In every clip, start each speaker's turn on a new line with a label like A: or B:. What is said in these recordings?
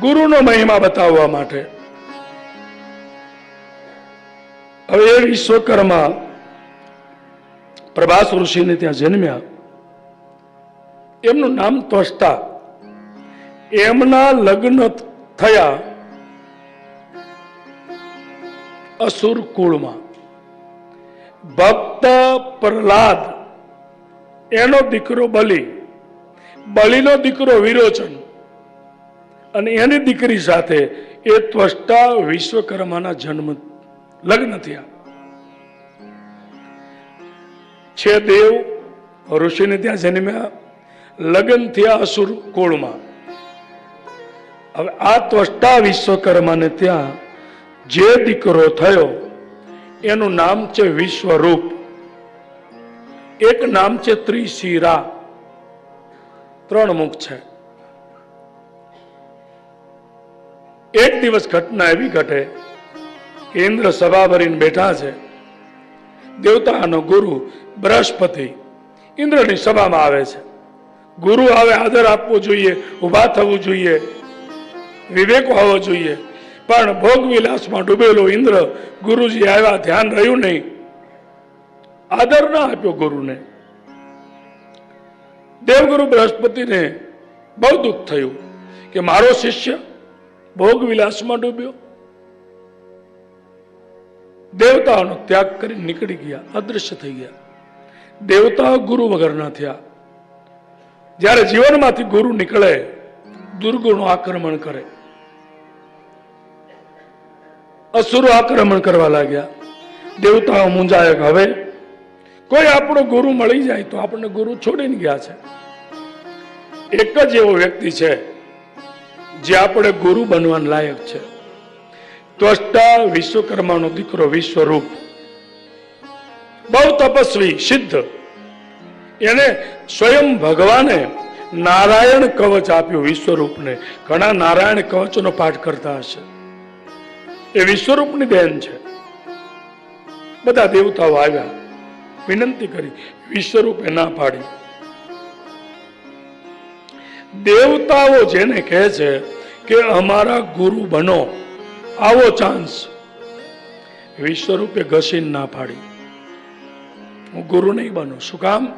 A: ગુરુનો મહિમા બતાવવા માટે. હવે એ વિશ્વકર્મા પ્રભાસ ઋષિને ત્યાં જન્મ્યા. એમનું નામ ત્વષ્ટા. એમના લગ્ન થયા અસુર કુળમાં. ભક્ત પ્રહલાદ, એનો દીકરો બલિ. બલિનો દીકરો વિરોચન. અને એની દીકરી સાથે એ ત્વષ્ટા વિશ્વકર્માના જન્મ લગ્ન થયા. છે દેવ ઋષિને ત્યાં જન્મ્યા. લગ્ન થયા અસુર કુળમાં. હવે આ ત્વષ્ટા વિશ્વકર્માને ત્યાં જે દીકરો થયો, એનું નામ છે વિશ્વરૂપ. એક નામ છે ત્રિશિરા. ત્રણ મુખ છે. એક દિવસ ઘટના એવી ઘટે ઇન્દ્ર સભા ભરીને બેઠા છે. દેવતાનો ગુરુ બૃહસ્પતિ ઇન્દ્રની સભામાં આવે છે. ગુરુ આવે આદર આપવો જોઈએ, ઊભા થવું જોઈએ, વિવેક હોવો જોઈએ. પણ ભોગ વિલાસમાં ડૂબેલો ઇન્દ્ર ગુરુજી આવ્યા, ધ્યાન રહ્યું નહીં. આદર ના આપ્યો ગુરુને. દેવગુરુ બૃહસ્પતિને બહુ દુઃખ થયું કે મારો શિષ્ય ભોગ વિલાસમાં ડૂબ્યો. દેવતાઓનો ત્યાગ કરી નીકળી ગયા, અદૃશ્ય થઈ ગયા. દેવતાઓ ગુરુ વગરના થયા. જ્યારે જીવનમાંથી ગુરુ નીકળે, દુર્ગુણો આક્રમણ કરે. અસુરો આક્રમણ કરવા લાગ્યા. દેવતાઓ મૂંઝાય હવે કોઈ આપણો ગુરુ મળી જાય તો આપણને ગુરુ છોડીને ગયા છે. એક જ એવો વ્યક્તિ છે જે આપણે ગુરુ બનવા લાયક છે. ત્વષ્ટા વિશ્વકર્માનો દીકરો વિશ્વરૂપ. બહુ તપસ્વી, સિદ્ધ. એને સ્વયં ભગવાને નારાયણ કવચ આપ્યું વિશ્વરૂપને. ઘણા નારાયણ કવચનો પાઠ કરતા હશે. એ વિશ્વરૂપની બહેન છે. બધા દેવતાઓ આવ્યા. વિનંતી કરી, વિશ્વરૂપે ના પાડી. દેવતાઓ જેને કહે છે કે અમારા ગુરુ બનો. આવો ચાન્સ વિશ્વરૂપે ઘસીને ના પાડી. હું ગુરુ નહીં બનું. શું કામ?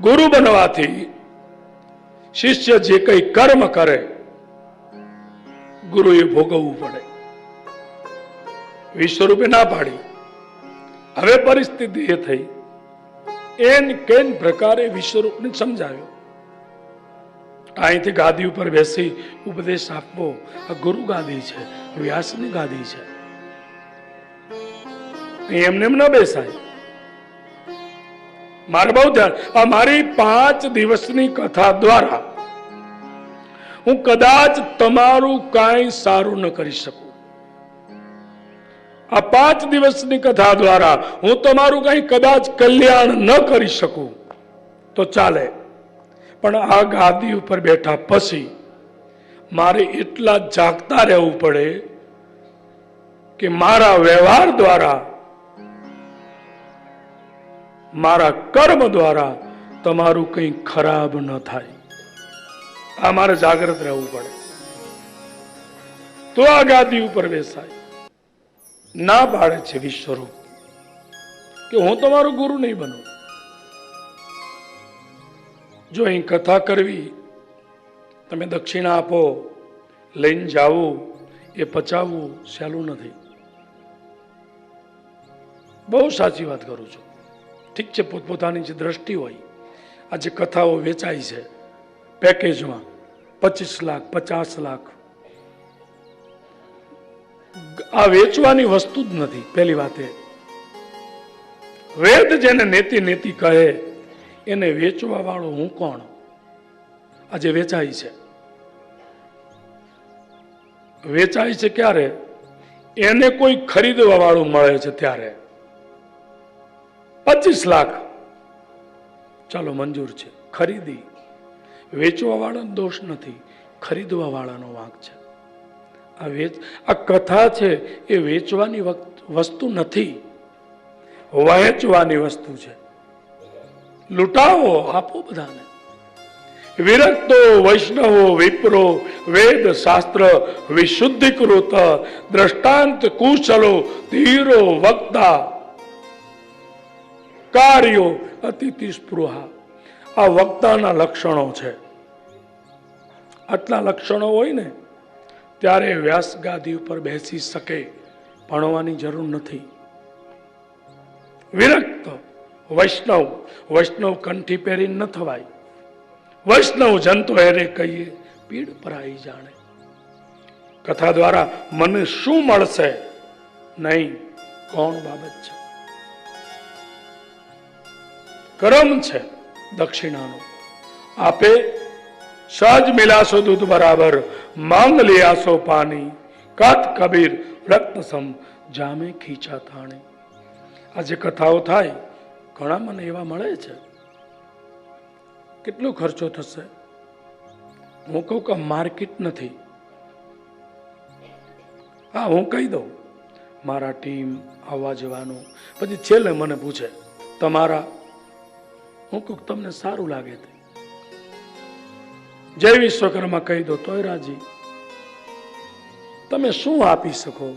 A: ગુરુ બનવાથી શિષ્ય જે કઈ કર્મ કરે, ગુરુએ ભોગવવું પડે. વિશ્વરૂપે ના પાડી. હવે પરિસ્થિતિ એ થઈ. એન કેન પ્રકારે વિશ્વરૂપને સમજાવ્યો. અહીંથી ગાદી ઉપર બેસી ઉપદેશ આપવો. આ ગુરુ ગાદી છે, વ્યાસની ગાદી છે. એમને એમ ન બેસાય. મારે બહુ ધ્યાન, આ મારી પાંચ દિવસની કથા દ્વારા હું કદાચ તમારું કાંઈ સારું ન કરી શકું. આ પાંચ દિવસની કથા દ્વારા હું તમારું કંઈ કદાચ કલ્યાણ ન કરી શકું. તો ચાલે. પણ આ ગાદી ઉપર બેઠા પછી મારે એટલા જાગતા રહેવું પડે કે મારા વ્યવહાર દ્વારા, મારા કર્મ દ્વારા તમારું કંઈ ખરાબ ન થાય. આ મારે જાગ્રત રહેવું પડે. તો આ ગાદી ઉપર બેસાય. ના પાડે છે વિશ્વરૂપ. કે હું તમારો ગુરુ નહીં બનું. જો અહીં કથા કરવી, તમે દક્ષિણા આપો, લઈને જાવું એ પચાવવું સહેલું નથી. બહુ સાચી વાત કરું છું. ઠીક છે, પોતપોતાની જે દ્રષ્ટિ હોય, આ જે કથાઓ વેચાય છે, પેકેજમાં પચીસ લાખ, પચાસ લાખ, આ વેચવાની વસ્તુ જ નથી, પહેલી વાત. એ વેદ જેને નેતિ નેતિ કહે એને વેચવા વાળો હું કોણ? આજે વેચાય છે. વેચાય છે ક્યારે? એને કોઈ ખરીદવા વાળું મળે છે ત્યારે. પચીસ લાખ. ચાલો મંજૂર છે. ખરીદી. વેચવા વાળાનો દોષ નથી. ખરીદવા વાળાનો વાંક છે. આ વેચ, આ કથા છે એ વેચવાની વસ્તુ નથી. વહેંચવાની વસ્તુ છે. લૂંટાવો આપો બધાને. વિરક્તો વૈષ્ણવો, વિપ્રો, વેદ શાસ્ત્ર, વિશુદ્ધિકૃત, દ્રષ્ટાંત કુશલો, ધીરો, વક્તા, કાર્યો, અતિથિ સ્પૃહા. આ વક્તાના લક્ષણો છે. આટલા લક્ષણો હોય ને, ત્યારે વ્યાસ ગાદી ઉપર બેસી શકે, ભણવાની જરૂર નથી. વિરક્ત વૈષ્ણવ વૈષ્ણવ કંઠી પહેરી ન થવાય. વૈષ્ણવ જંતુ એને કહીએ, પીડ પરાઈ જાણે. કથા દ્વારા મને શું મળશે? નહીં, કોણ બાબત છે? કરમ છે દક્ષિણાનો. આપે સહજ મિલાશો દૂધ બરાબર, માંગ લિયાસો પાણી, કત કબીર રક્ત સમ જામે ખીચા થાણે. આ જે કથાઓ થાય ઘણા મને એવા મળે છે. કેટલો ખર્ચો થશે? હું કહું કે માર્કેટ નથી. હા, હું કહી દઉં. મારા ટીમ આવવા જવાનું. પછી છેલ્લે મને પૂછે, તમારા? હું કહું તમને સારું લાગે તે. જય વિશ્વકર્મા કહી દો, તોય રાજી. તમે શું આપી શકો?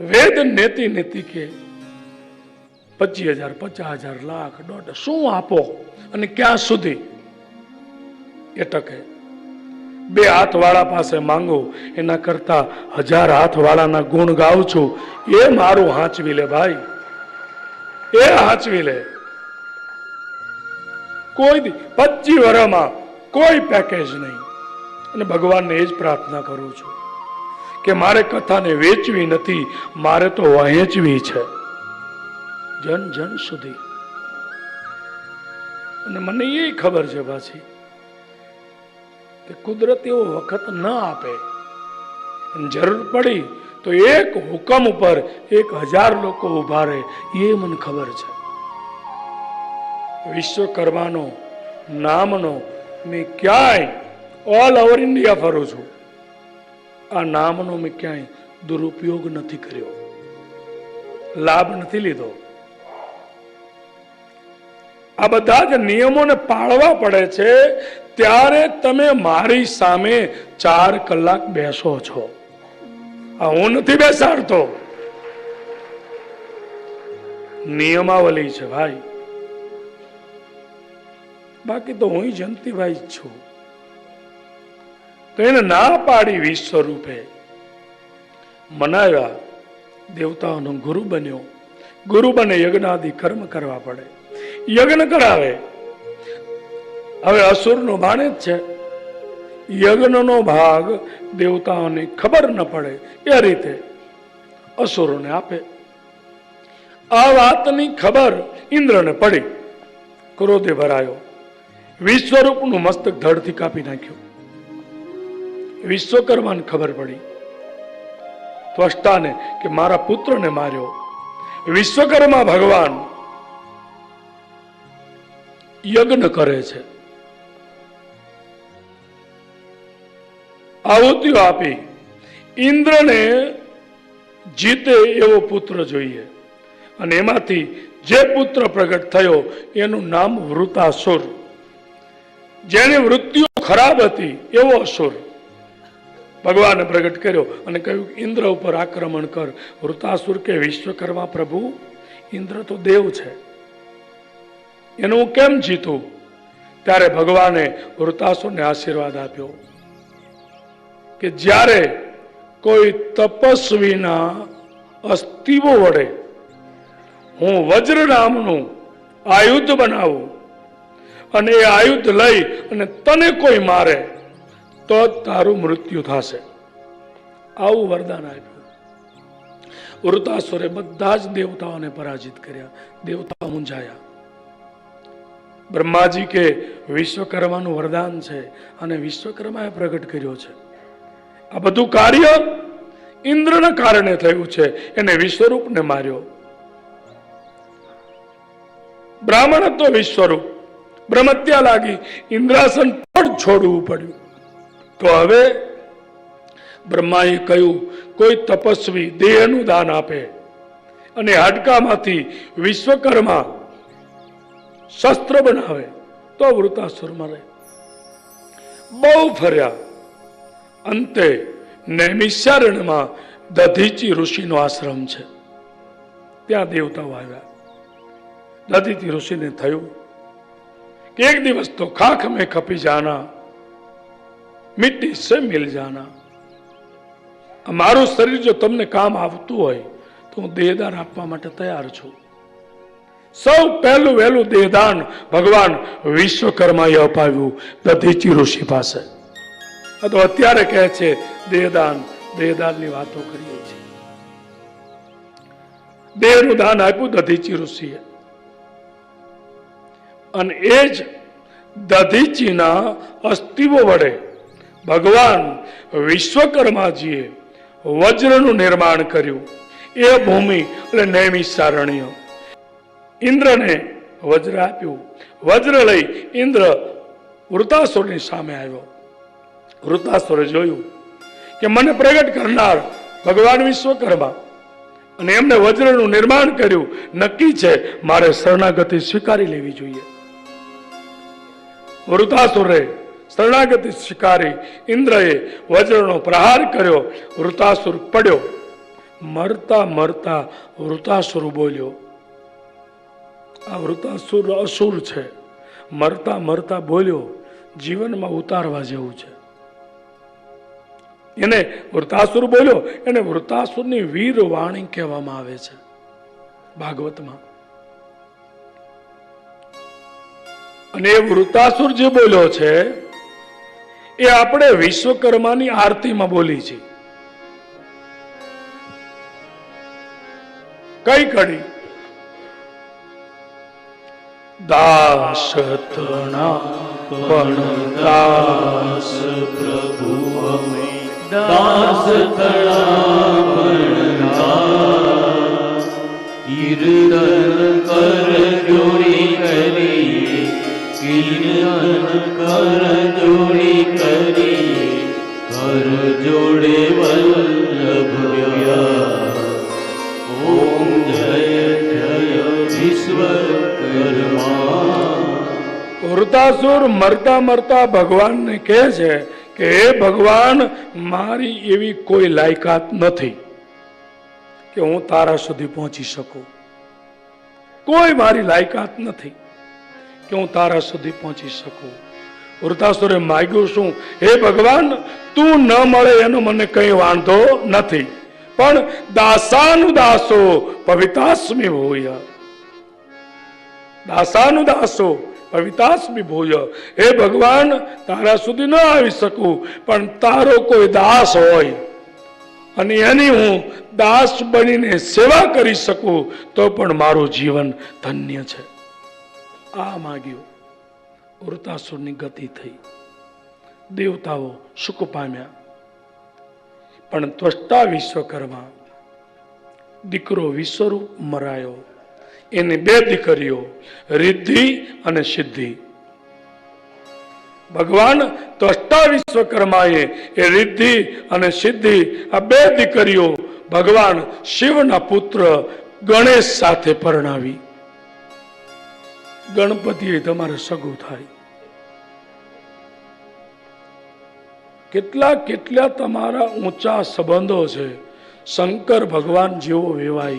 A: વેદ નેતિ નેતિ કે પચીસ હજાર, પચાસ હજાર, લાખ, દોઢ શું આપો? અને ક્યાં સુધી? એ ટકે. બે હાથવાળા પાસે માંગો, એના કરતા હજાર હાથવાળાના ગુણ ગાઉં છું. એ મારું હાંચવી લે ભાઈ. એ હાંચવી લે. કોઈ પચીસ વર્ષમાં કોઈ પેકેજ નહીં. અને ભગવાનને એ જ પ્રાર્થના કરું છું કે મારે કથાને વેચવી નથી, મારે તો વહેંચવી છે. જન જન સુધી. અને મને એ ખબર છે પાછી કે કુદરત એવો વખત ન આપે. જરૂર પડી તો એક હુકમ ઉપર એક હજાર લોકો ઊભા રહે, એ મને ખબર છે. વિશ્વકર્માનો નામનો મેં ક્યાંય ઓલ ઓવર ઇન્ડિયા ફરું છું. આ નામનો મેં ક્યાંય દુરુપયોગ નથી કર્યો. લાભ નથી લીધો. આ બધા જ નિયમોને પાળવા પડે છે, ત્યારે તમે મારી સામે ચાર કલાક બેસો છો. આ હું નથી બેસાડતો. નિયમાવલી છે ભાઈ. બાકી તો હું જંતીભાઈ જ છું. તો એને ના પાડી વિશ્વ રૂપે મનાવ્યા દેવતાઓનો ગુરુ બન્યો. ગુરુ બને યજ્ઞાદિ કર્મ કરવા પડે. યજ્ઞ કરાવે. હવે અસુરનો બાણે જ છે. યજ્ઞનો ભાગ દેવતાઓને ખબર ન પડે એ રીતે અસુરોને આપે. આ વાતની ખબર ઇન્દ્રને પડી. ક્રોધે ભરાયો. વિશ્વરૂપનું મસ્તક ધડથી કાપી નાખ્યું. વિશ્વકર્માને ખબર પડી. ત્વષ્ટાને કે મારા પુત્રને માર્યો. વિશ્વકર્મા ભગવાન યજ્ઞ કરે છે. આહુતિઓ આપી ઇન્દ્રને જીતે એવો પુત્ર જોઈએ અને એમાંથી જે પુત્ર પ્રગટ થયો એનું નામ વૃતાસુર. જેની વૃત્તિઓ ખરાબ હતી એવો અસુર. ભગવાને પ્રગટ કર્યો અને કહ્યું, ઇન્દ્ર ઉપર આક્રમણ કર. વૃતાસુર કે વિશ્વકર્મા પ્રભુ? ઇન્દ્ર તો દેવ છે. એનું હું કેમ જીતું? ત્યારે ભગવાને વૃતાસુરને આશીર્વાદ આપ્યો કે જ્યારે કોઈ તપસ્વીના અસ્તિવો વડે હું વજ્ર નામનું આયુધ બનાવું અને એ આયુધ લઈ અને તને કોઈ મારે, તો તારું મૃત્યુ થશે. આવું વરદાન આપ્યું. વૃતાસુરે બધા જ દેવતાઓને પરાજિત કર્યા. દેવતા મૂંઝાયા. બ્રહ્માજી કે વિશ્વકર્માનું વરદાન છે અને વિશ્વકર્માએ પ્રગટ કર્યો છે. આ બધું કાર્ય ઇન્દ્રના કારણે થયું છે. એને વિશ્વરૂપને માર્યો. બ્રાહ્મણ હતો વિશ્વરૂપ. બ્રહ્મત્યા લાગી ઇન્દ્રાસન પણ છોડવું પડ્યું. તો હવે બ્રહ્માએ કહ્યું, કોઈ તપસ્વી દેહનું દાન આપે અને હાડકામાંથી વિશ્વકર્મા શસ્ત્ર બનાવે તો વૃતાસુરમાં રહે. બહુ ફર્યા. અંતે નૈમિષ્યારણ્યમાં દધીચી ઋષિનો આશ્રમ છે. ત્યાં દેવતાઓ આવ્યા. દધીચી ઋષિને થયું કે એક દિવસ તો ખાખ મેં ખપી જાના મિટ્ટી સે મિલ જાના. મારું શરીર જો તમને કામ આવતું હોય તો હું દેહદાર આપવા માટે તૈયાર છું. સૌ પહેલું વહેલું દેહદાન ભગવાન વિશ્વકર્માએ અપાવ્યું. દધીચી ઋષિ પાસે. તો અત્યારે કહે છે, દેહદાન, દેહદાનની વાતો કરીએ છીએ. દેહનું દાન આપ્યું દધીચી ઋષિએ અને એ જ દધીચીના અસ્થિઓ વડે ભગવાન વિશ્વકર્માજીએ વજ્રનું નિર્માણ કર્યું. એ ભૂમિ એટલે નૈમિષારણ્ય. ઇન્દ્રને વજ્ર આપ્યું. વજ્ર લઈ ઇન્દ્ર વૃતાસુરની સામે આવ્યો. વૃતાસુરે જોયું કે મને પ્રગટ કરનાર ભગવાન વિશ્વકર્મા અને એમને વજ્રનું નિર્માણ કર્યું. નક્કી છે મારે શરણાગતિ સ્વીકારી લેવી જોઈએ. વૃતાસુરે શરણાગતિ સ્વીકારી ઇન્દ્રએ વજ્રનો પ્રહાર કર્યો. વૃતાસુર પડ્યો. મરતા મરતા વૃતાસુર બોલ્યો આ વૃતાસુર અસુર છે. મરતા મરતા બોલ્યો, જીવનમાં ઉતારવા જેવું છે. એને વૃતાસુર બોલ્યો, એને વૃતાસુરની વીર વાણી કહેવામાં આવે છે. ભાગવતમાં. અને એ વૃતાસુર જે બોલ્યો છે, એ આપણે વિશ્વકર્માની આરતીમાં બોલી છે. કઈ કડી? દાસ તણા પણ દાસ
B: પ્રભુ અમે દાસ કીર્તન કર જોડી કરી કીર્તન કર જોડી કરી કર જોડે વલ્લભ
A: વૃતાસુર મરતા મરતા ભગવાનને કહે છે કે, હે ભગવાન, મારી એવી કોઈ લાયકાત નથી કે હું તારા સુધી પહોંચી શકું. કોઈ મારી લાયકાત નથી કે હું તારા સુધી પહોંચી શકું. વૃતાસુરે માગ્યું શું? હે ભગવાન, તું ન મળે એનો મને કઈ વાંધો નથી, પણ દાસાનું દાસો પવિતાસ્મી ભૂય. દાસાનું દાસો પવિતાસ્મી ભૂય હે ભગવાન, તારા સુધી ન આવી શકું, પણ તારો કોઈ દાસ હોય અને એની હું દાસ બનીને સેવા કરી શકું, તો પણ મારું જીવન ધન્ય છે. આ માગ્યું. વૃતાસુરની ગતિ થઈ. દેવતાઓ સુખ પામ્યા. પણ ત્વષ્ટા વિશ્વકર્મા દીકરો વિશ્વરૂપ મરાયો. એની બે દીકરીઓ, રિદ્ધિ અને સિદ્ધિ. ભગવાન તો અષ્ટાવિશ્વકર્માએ એ રિદ્ધિ અને સિદ્ધિ, આ બે દીકરીઓ ભગવાન શિવના પુત્ર ગણેશ સાથે પરણાવી. ગણપતિ તમારે સગું થાય. કેટલા કેટલા તમારા ઊંચા સંબંધો છે. શંકર ભગવાન જેવો વેવાય